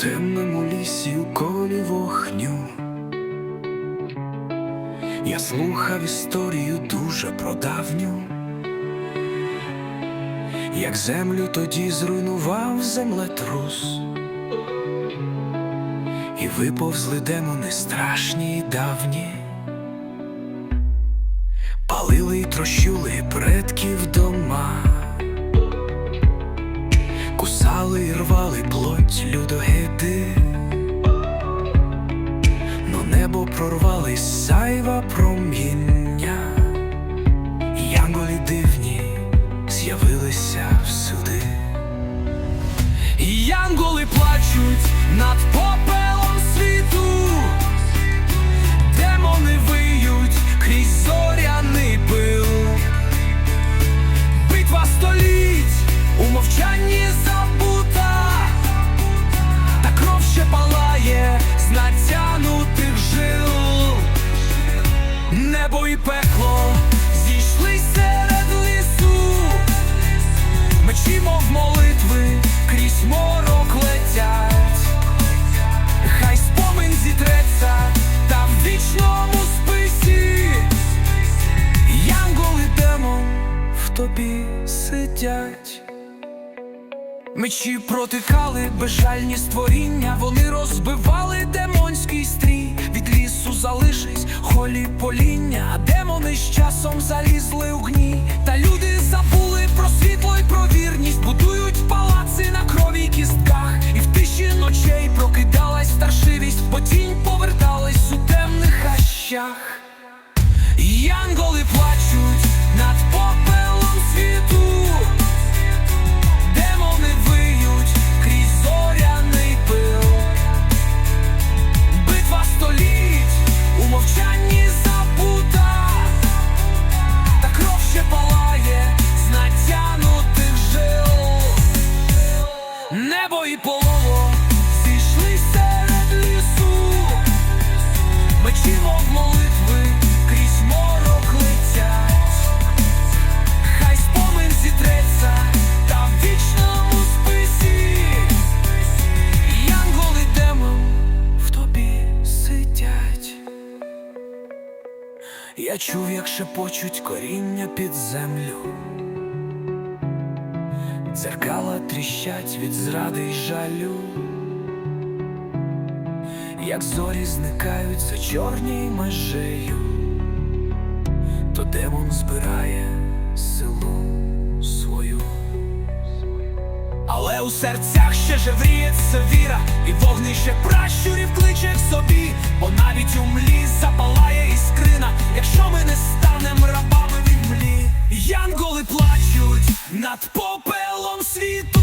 темному лісі у колі вогню. Я слухав історію дуже прадавню, як землю тоді зруйнував землетрус, і виповзли демони страшні й давні, палили й трощули предків дома. Кусали і рвали плоть людогиди, но небо прорвали сайва проміння, Янголі дивні з'явилися всюди. Янголи плачуть над сидять. Мечі протикали безжальні створіння, вони розбивали демонський стрій. Від лісу залишись холі поління, демони з часом залізли у гній. У Я чув, як шепочуть коріння під землю. Дзеркала тріщать від зради й жалю як зорі зникають за чорній межею, то демон збирає силу свою. Але у серцях ще жевріється віра, і вогнище пращурів кличе к собі, над попелом світу.